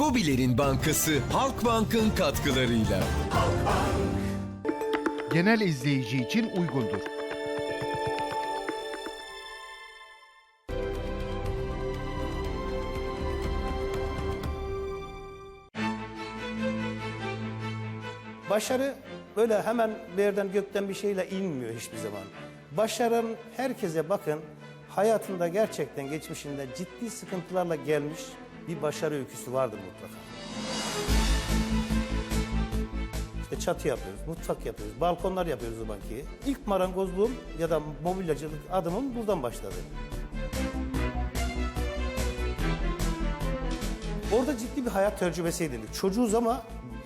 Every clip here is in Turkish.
Gobilerin Bankası Halkbank'ın katkılarıyla. genel izleyici için uygundur. Başarı böyle hemen bir yerden gökten bir şeyle inmiyor hiçbir zaman. Başaran herkese bakın hayatında gerçekten geçmişinde ciddi sıkıntılarla gelmiş bir başarı öyküsü vardır mutlaka. İşte çatı yapıyoruz, mutfak yapıyoruz, balkonlar yapıyoruz o zamanki. İlk marangozluğum ya da mobilyacılık adımım buradan başladı. Orada ciddi bir hayat tecrübesi edindik. Çocuğuz ama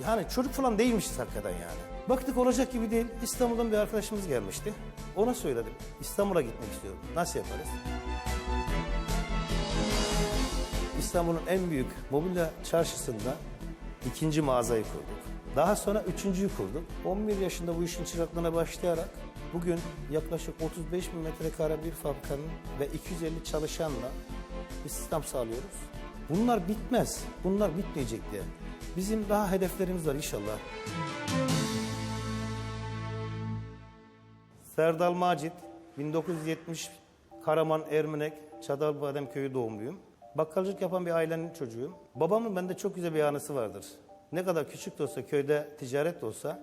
yani çocuk falan değilmişiz hakikaten yani. Baktık olacak gibi değil. İstanbul'dan bir arkadaşımız gelmişti. Ona söyledim. İstanbul'a gitmek istiyorum. Nasıl yaparız? İstanbul'un en büyük mobilya çarşısında ikinci mağazayı kurduk. Daha sonra üçüncüyü kurduk. 11 yaşında bu işin çıraklığına başlayarak bugün yaklaşık 35 bin metrekare bir fabrikanın ve 250 çalışanla istihdam sağlıyoruz. Bunlar bitmez. Bunlar bitmeyecek diye. Bizim daha hedeflerimiz var inşallah. Serdal Macit, 1970 Karaman Ermenek, Çatalbadem köyü doğumluyum. Bakkalcılık yapan bir ailenin çocuğuyum. Babamın bende çok güzel bir anısı vardır. Ne kadar küçük de olsa, köyde ticaret de olsa,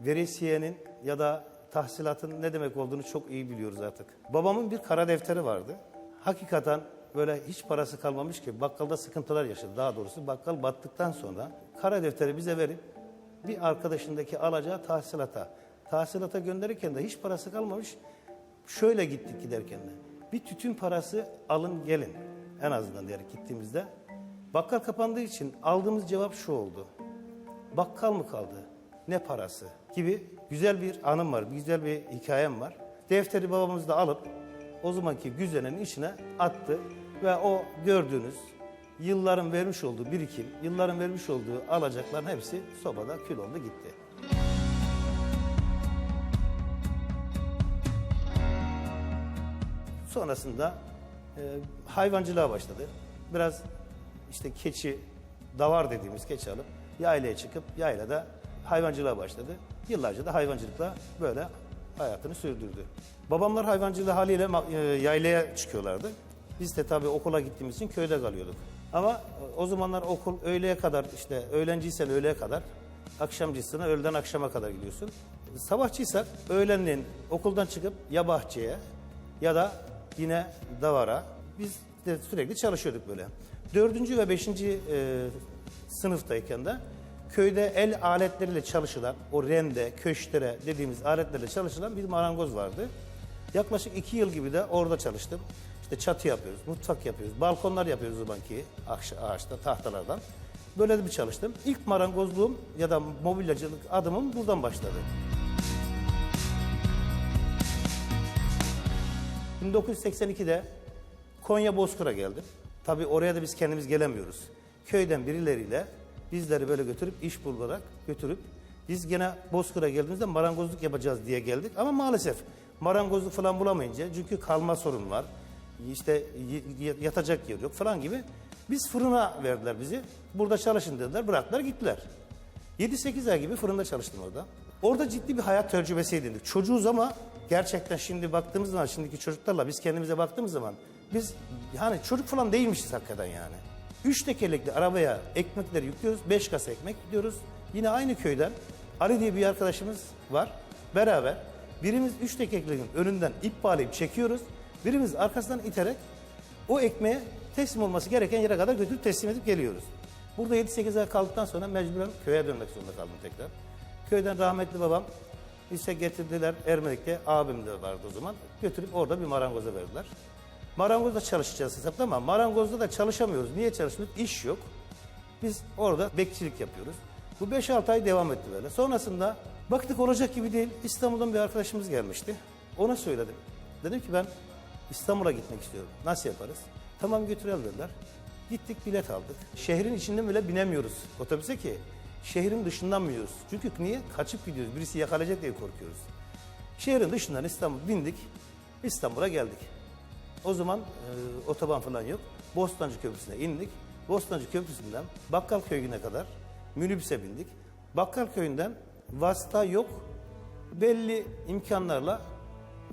veresiyenin ya da tahsilatın ne demek olduğunu çok iyi biliyoruz artık. Babamın bir kara defteri vardı. Hakikaten böyle hiç parası kalmamış ki bakkalda sıkıntılar yaşadı. Daha doğrusu bakkal battıktan sonra kara defteri bize verip bir arkadaşındaki alacağı tahsilata. Tahsilata gönderirken de hiç parası kalmamış. Şöyle gittik giderken de. Bir tütün parası alın gelin. En azından diyerek gittiğimizde. Bakkal kapandığı için aldığımız cevap şu oldu. Bakkal mı kaldı? Ne parası? Gibi güzel bir anım var, güzel bir hikayem var. Defteri babamız da alıp o zamanki güzenenin içine attı ve o gördüğünüz yılların vermiş olduğu birikim, yılların vermiş olduğu alacakların hepsi sobada kül oldu gitti. Sonrasında e, hayvancılığa başladı. Biraz işte keçi, davar dediğimiz keçi alıp yaylaya çıkıp yaylada hayvancılığa başladı. Yıllarca da hayvancılıkla böyle hayatını sürdürdü. Babamlar hayvancılığı haliyle e, yaylaya çıkıyorlardı. Biz de tabii okula gittiğimiz için köyde kalıyorduk. Ama e, o zamanlar okul öğleye kadar işte öğlenciysen öğleye kadar, akşamcısına öğleden akşama kadar gidiyorsun. Sabahçıysak öğlenleyin okuldan çıkıp ya bahçeye ya da yine davara biz de sürekli çalışıyorduk böyle. Dördüncü ve beşinci e, sınıftayken de köyde el aletleriyle çalışılan, o rende, köştere dediğimiz aletlerle çalışılan bir marangoz vardı. Yaklaşık iki yıl gibi de orada çalıştım. İşte çatı yapıyoruz, mutfak yapıyoruz, balkonlar yapıyoruz o zamanki ağaç- ağaçta, tahtalardan. Böyle de bir çalıştım. İlk marangozluğum ya da mobilyacılık adımım buradan başladı. 1982'de Konya Bozkır'a geldim. Tabii oraya da biz kendimiz gelemiyoruz. Köyden birileriyle bizleri böyle götürüp iş bularak götürüp biz gene Bozkır'a geldiğimizde marangozluk yapacağız diye geldik. Ama maalesef marangozluk falan bulamayınca çünkü kalma sorun var. İşte yatacak yer yok falan gibi. Biz fırına verdiler bizi. Burada çalışın dediler. Bıraktılar gittiler. 7-8 ay gibi fırında çalıştım orada. Orada ciddi bir hayat tecrübesi edindik. Çocuğuz ama gerçekten şimdi baktığımız zaman şimdiki çocuklarla biz kendimize baktığımız zaman biz yani çocuk falan değilmişiz hakikaten yani. Üç tekerlekli arabaya ekmekleri yüklüyoruz. Beş kasa ekmek gidiyoruz. Yine aynı köyden Ali diye bir arkadaşımız var. Beraber birimiz üç tekerleğin önünden ip bağlayıp çekiyoruz. Birimiz arkasından iterek o ekmeğe teslim olması gereken yere kadar götürüp teslim edip geliyoruz. Burada 7-8 ay kaldıktan sonra mecburen köye dönmek zorunda kaldım tekrar. Köyden rahmetli babam ise getirdiler Ermenek'te abim de vardı o zaman. Götürüp orada bir marangoza verdiler. Marangozda çalışacağız hesapta ama marangozda da çalışamıyoruz. Niye çalışmıyoruz? İş yok. Biz orada bekçilik yapıyoruz. Bu 5-6 ay devam etti böyle. Sonrasında baktık olacak gibi değil. İstanbul'dan bir arkadaşımız gelmişti. Ona söyledim. Dedim ki ben İstanbul'a gitmek istiyorum. Nasıl yaparız? Tamam götürelim dediler. Gittik bilet aldık. Şehrin içinden bile binemiyoruz otobüse ki. Şehrin dışından biniyoruz. Çünkü niye? Kaçıp gidiyoruz. Birisi yakalayacak diye korkuyoruz. Şehrin dışından İstanbul bindik. İstanbul'a geldik. O zaman e, otoban falan yok. Bostancı Köprüsü'ne indik. Bostancı Köprüsü'nden Bakkal Köyü'ne kadar minibüse bindik. Bakkal Köyü'nden vasıta yok. Belli imkanlarla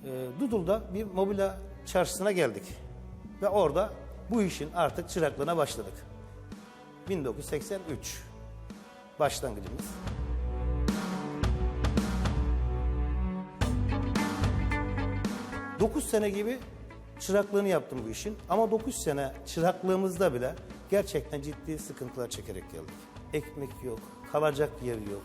e, Dudul'da bir mobilya çarşısına geldik. Ve orada bu işin artık çıraklığına başladık. 1983 başlangıcımız. 9 sene gibi çıraklığını yaptım bu işin. Ama 9 sene çıraklığımızda bile gerçekten ciddi sıkıntılar çekerek geldik. Ekmek yok, kalacak yer yok.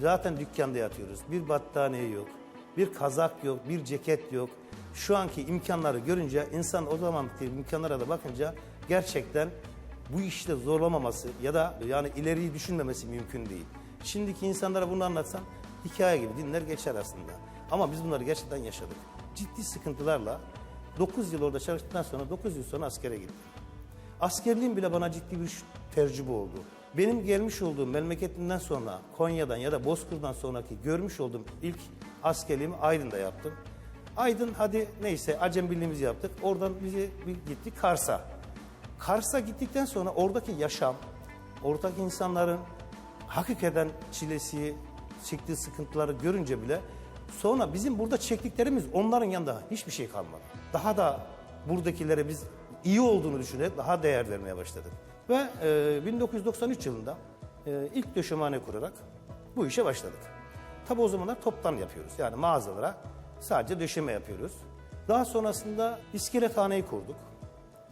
Zaten dükkanda yatıyoruz. Bir battaniye yok, bir kazak yok, bir ceket yok. Şu anki imkanları görünce insan o zamanki imkanlara da bakınca gerçekten bu işte zorlamaması ya da yani ileriyi düşünmemesi mümkün değil. Şimdiki insanlara bunu anlatsan hikaye gibi dinler geçer aslında. Ama biz bunları gerçekten yaşadık. Ciddi sıkıntılarla 9 yıl orada çalıştıktan sonra 9 yıl sonra askere gittim. Askerliğim bile bana ciddi bir tecrübe oldu. Benim gelmiş olduğum memleketimden sonra Konya'dan ya da Bozkır'dan sonraki görmüş olduğum ilk askerliğimi Aydın'da yaptım. Aydın hadi neyse acem birliğimizi yaptık. Oradan bizi gittik Kars'a. Kars'a gittikten sonra oradaki yaşam, oradaki insanların hakikaten çilesi, çektiği sıkıntıları görünce bile sonra bizim burada çektiklerimiz onların yanında hiçbir şey kalmadı. Daha da buradakilere biz iyi olduğunu düşünerek daha değer vermeye başladık. Ve e, 1993 yılında e, ilk döşemhane kurarak bu işe başladık. Tabi o zamanlar toptan yapıyoruz. Yani mağazalara sadece döşeme yapıyoruz. Daha sonrasında iskelethaneyi kurduk.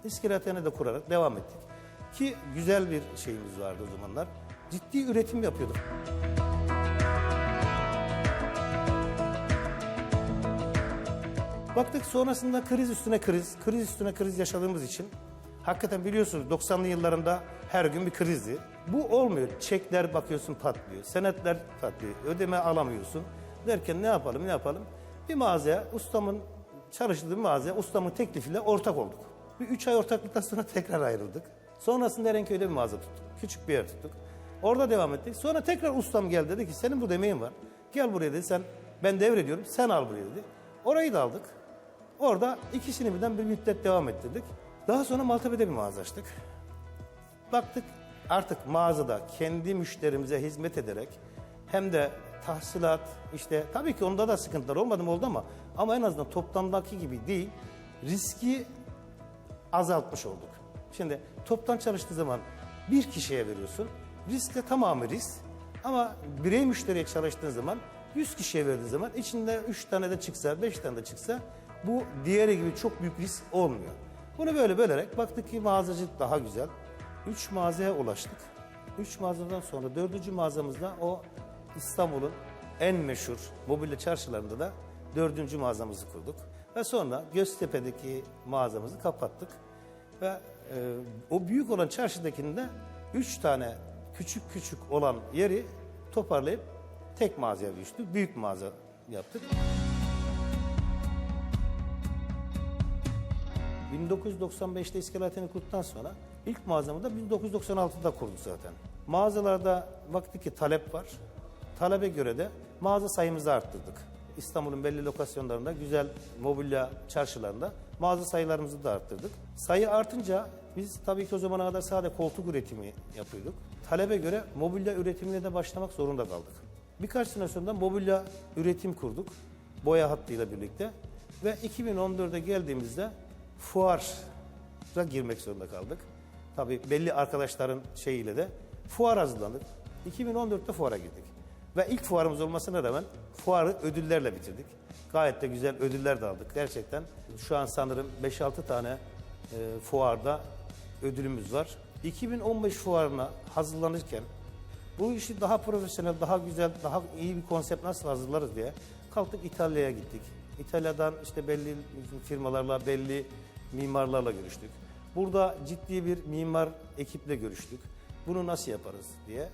İskelethane de kurarak devam ettik. Ki güzel bir şeyimiz vardı o zamanlar. Ciddi üretim yapıyorduk. Baktık sonrasında kriz üstüne kriz, kriz üstüne kriz yaşadığımız için hakikaten biliyorsunuz 90'lı yıllarında her gün bir krizdi. Bu olmuyor. Çekler bakıyorsun patlıyor, senetler patlıyor, ödeme alamıyorsun. Derken ne yapalım ne yapalım? Bir mağazaya, ustamın çalıştığı mağazaya ustamın teklifiyle ortak olduk. Bir üç ay ortaklıktan sonra tekrar ayrıldık. Sonrasında Erenköy'de bir mağaza tuttuk. Küçük bir yer tuttuk. Orada devam ettik. Sonra tekrar ustam geldi dedi ki senin bu demeyin var. Gel buraya dedi sen ben devrediyorum sen al buraya dedi. Orayı da aldık. Orada ikisini birden bir müddet devam ettirdik. Daha sonra Maltepe'de bir mağaza açtık. Baktık artık mağazada kendi müşterimize hizmet ederek hem de tahsilat işte tabii ki onda da sıkıntılar olmadı mı oldu ama ama en azından toplamdaki gibi değil riski azaltmış olduk. Şimdi toptan çalıştığı zaman bir kişiye veriyorsun. Risk de tamamı risk. Ama birey müşteriye çalıştığın zaman 100 kişiye verdiğin zaman içinde 3 tane de çıksa, 5 tane de çıksa bu diğeri gibi çok büyük risk olmuyor. Bunu böyle bölerek baktık ki mağazacılık daha güzel. 3 mağazaya ulaştık. 3 mağazadan sonra 4. mağazamızda o İstanbul'un en meşhur mobilya çarşılarında da 4. mağazamızı kurduk. Ve sonra Göztepe'deki mağazamızı kapattık. Ve e, o büyük olan çarşıdakinin de 3 tane küçük küçük olan yeri toparlayıp tek mağazaya düştük. Büyük mağaza yaptık. 1995'te iskaletini kurduktan sonra ilk mağazamı da 1996'da kurduk zaten. Mağazalarda baktık ki talep var. Talebe göre de mağaza sayımızı arttırdık. İstanbul'un belli lokasyonlarında güzel mobilya çarşılarında mağaza sayılarımızı da arttırdık. Sayı artınca biz tabii ki o zamana kadar sadece koltuk üretimi yapıyorduk. Talebe göre mobilya üretimine de başlamak zorunda kaldık. Birkaç sene sonra mobilya üretim kurduk. Boya hattıyla birlikte. Ve 2014'e geldiğimizde fuara girmek zorunda kaldık. Tabii belli arkadaşların şeyiyle de fuar hazırlandık. 2014'te fuara girdik. Ve ilk fuarımız olmasına rağmen fuarı ödüllerle bitirdik. Gayet de güzel ödüller de aldık gerçekten. Şu an sanırım 5-6 tane e, fuarda ödülümüz var. 2015 fuarına hazırlanırken bu işi daha profesyonel, daha güzel, daha iyi bir konsept nasıl hazırlarız diye kalktık İtalya'ya gittik. İtalya'dan işte belli firmalarla, belli mimarlarla görüştük. Burada ciddi bir mimar ekiple görüştük. Bunu nasıl yaparız diye.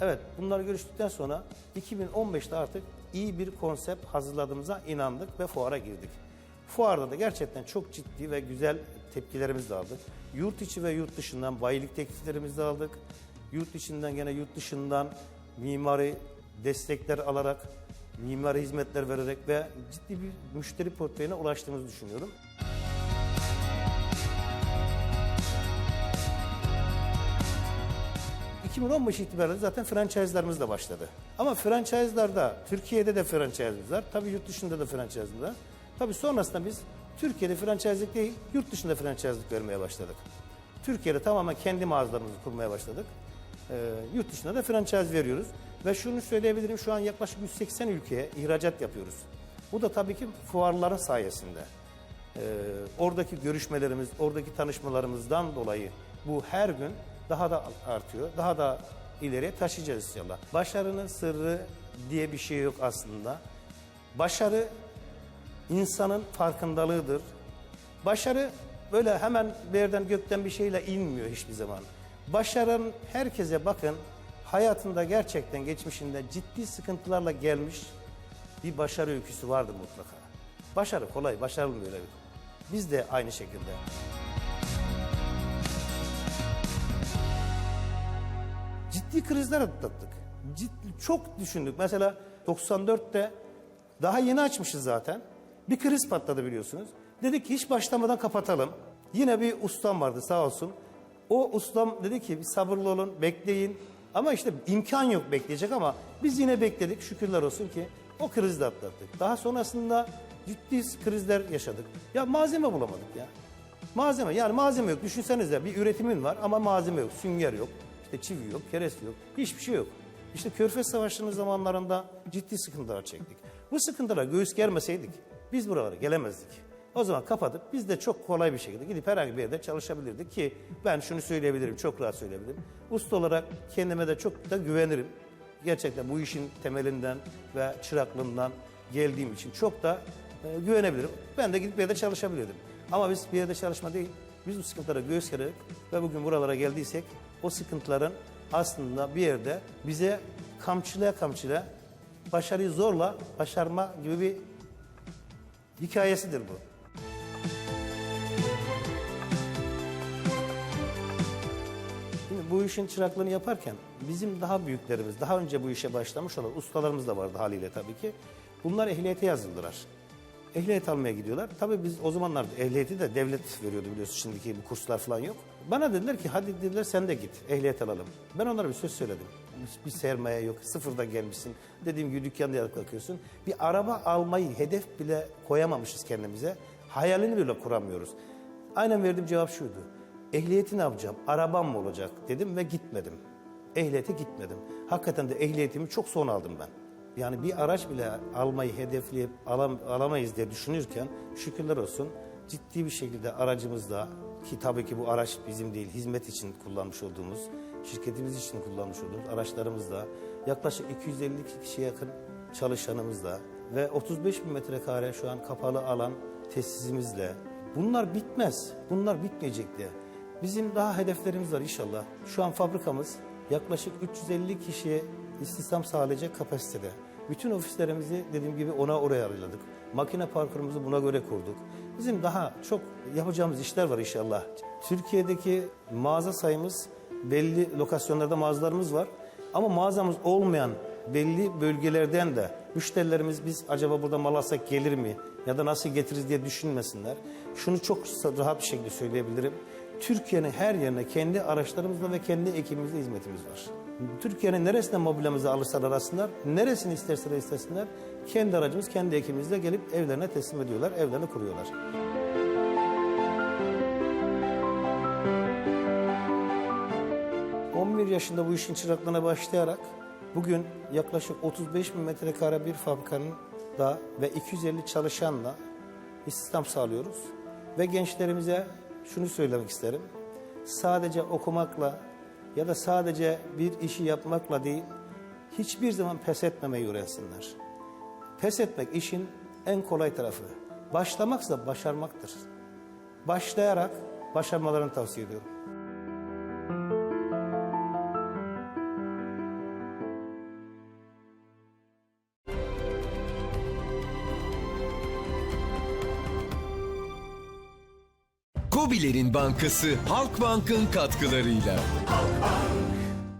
Evet bunlar görüştükten sonra 2015'te artık iyi bir konsept hazırladığımıza inandık ve fuara girdik. Fuarda da gerçekten çok ciddi ve güzel tepkilerimizi de aldık. Yurt içi ve yurt dışından bayilik tekliflerimizi de aldık. Yurt içinden gene yurt dışından mimari destekler alarak, mimari hizmetler vererek ve ciddi bir müşteri portföyüne ulaştığımızı düşünüyorum. 2015 itibariyle zaten franchise'larımız da başladı. Ama franchise'larda Türkiye'de de franchise'ımız var. Tabii yurt dışında da franchise'ımız var. Tabii sonrasında biz Türkiye'de franchise'lik değil, yurt dışında franchise'lik vermeye başladık. Türkiye'de tamamen kendi mağazalarımızı kurmaya başladık. Ee, yurt dışında da franchise veriyoruz. Ve şunu söyleyebilirim şu an yaklaşık 180 ülkeye ihracat yapıyoruz. Bu da tabii ki fuarların sayesinde. Ee, oradaki görüşmelerimiz, oradaki tanışmalarımızdan dolayı bu her gün daha da artıyor. Daha da ileriye taşıyacağız inşallah. Başarının sırrı diye bir şey yok aslında. Başarı insanın farkındalığıdır. Başarı böyle hemen bir yerden gökten bir şeyle inmiyor hiçbir zaman. Başarın herkese bakın hayatında gerçekten geçmişinde ciddi sıkıntılarla gelmiş bir başarı öyküsü vardır mutlaka. Başarı kolay, başarılmıyor öyle. Biz de aynı şekilde. Ciddi krizler atlattık. Ciddi, çok düşündük. Mesela 94'te daha yeni açmışız zaten. Bir kriz patladı biliyorsunuz. Dedik ki hiç başlamadan kapatalım. Yine bir ustam vardı sağ olsun. O ustam dedi ki sabırlı olun, bekleyin. Ama işte imkan yok bekleyecek ama biz yine bekledik. Şükürler olsun ki o krizi de atlattık. Daha sonrasında ciddi krizler yaşadık. Ya malzeme bulamadık ya. Malzeme yani malzeme yok. Düşünsenize bir üretimin var ama malzeme yok. Sünger yok. İşte çivi yok, kereste yok. Hiçbir şey yok. İşte Körfez Savaşı'nın zamanlarında ciddi sıkıntılar çektik. Bu sıkıntılara göğüs germeseydik biz buralara gelemezdik. O zaman kapatıp biz de çok kolay bir şekilde gidip herhangi bir yerde çalışabilirdik ki ben şunu söyleyebilirim, çok rahat söyleyebilirim. Usta olarak kendime de çok da güvenirim. Gerçekten bu işin temelinden ve çıraklığından geldiğim için çok da e, güvenebilirim. Ben de gidip bir yerde çalışabilirdim. Ama biz bir yerde çalışma değil, biz bu sıkıntılara göğüs gererek ve bugün buralara geldiysek o sıkıntıların aslında bir yerde bize kamçılaya kamçılaya başarıyı zorla başarma gibi bir hikayesidir bu. Şimdi bu işin çıraklığını yaparken bizim daha büyüklerimiz, daha önce bu işe başlamış olan ustalarımız da vardı haliyle tabii ki. Bunlar ehliyete yazıldılar. Ehliyet almaya gidiyorlar. Tabii biz o zamanlar ehliyeti de devlet veriyordu biliyorsun şimdiki bu kurslar falan yok. Bana dediler ki hadi dediler sen de git ehliyet alalım. Ben onlara bir söz söyledim. Bir sermaye yok sıfırda gelmişsin. Dediğim gibi dükkanda yatıp kalkıyorsun. Bir araba almayı hedef bile koyamamışız kendimize. Hayalini bile kuramıyoruz. Aynen verdiğim cevap şuydu. Ehliyeti ne yapacağım? Arabam mı olacak dedim ve gitmedim. Ehliyete gitmedim. Hakikaten de ehliyetimi çok son aldım ben. Yani bir araç bile almayı hedefleyip alam, alamayız diye düşünürken şükürler olsun ciddi bir şekilde aracımızda ki tabii ki bu araç bizim değil hizmet için kullanmış olduğumuz şirketimiz için kullanmış olduğumuz araçlarımızda yaklaşık 250 kişiye yakın çalışanımızla ve 35 bin metrekare şu an kapalı alan tesisimizle bunlar bitmez. Bunlar bitmeyecek diye. Bizim daha hedeflerimiz var inşallah. Şu an fabrikamız yaklaşık 350 kişiye istihdam sağlayacak kapasitede. Bütün ofislerimizi dediğim gibi ona oraya ayarladık. Makine parkurumuzu buna göre kurduk. Bizim daha çok yapacağımız işler var inşallah. Türkiye'deki mağaza sayımız belli lokasyonlarda mağazalarımız var. Ama mağazamız olmayan belli bölgelerden de müşterilerimiz biz acaba burada mal alsak gelir mi ya da nasıl getiririz diye düşünmesinler. Şunu çok rahat bir şekilde söyleyebilirim. Türkiye'nin her yerine kendi araçlarımızla ve kendi ekibimizle hizmetimiz var. Türkiye'nin neresine mobilyamızı alırsalar alsınlar, neresini isterseler istesinler, kendi aracımız, kendi ekibimizle gelip evlerine teslim ediyorlar, evlerini kuruyorlar. ...11 yaşında bu işin çıraklığına başlayarak... ...bugün yaklaşık 35 bin metrekare bir fabrikanın da... ...ve 250 çalışanla istihdam sağlıyoruz. Ve gençlerimize şunu söylemek isterim. Sadece okumakla ya da sadece bir işi yapmakla değil, hiçbir zaman pes etmemeyi öğrensinler. Pes etmek işin en kolay tarafı. Başlamaksa başarmaktır. Başlayarak başarmalarını tavsiye ediyorum. Kobilerin Bankası Halkbank'ın katkılarıyla.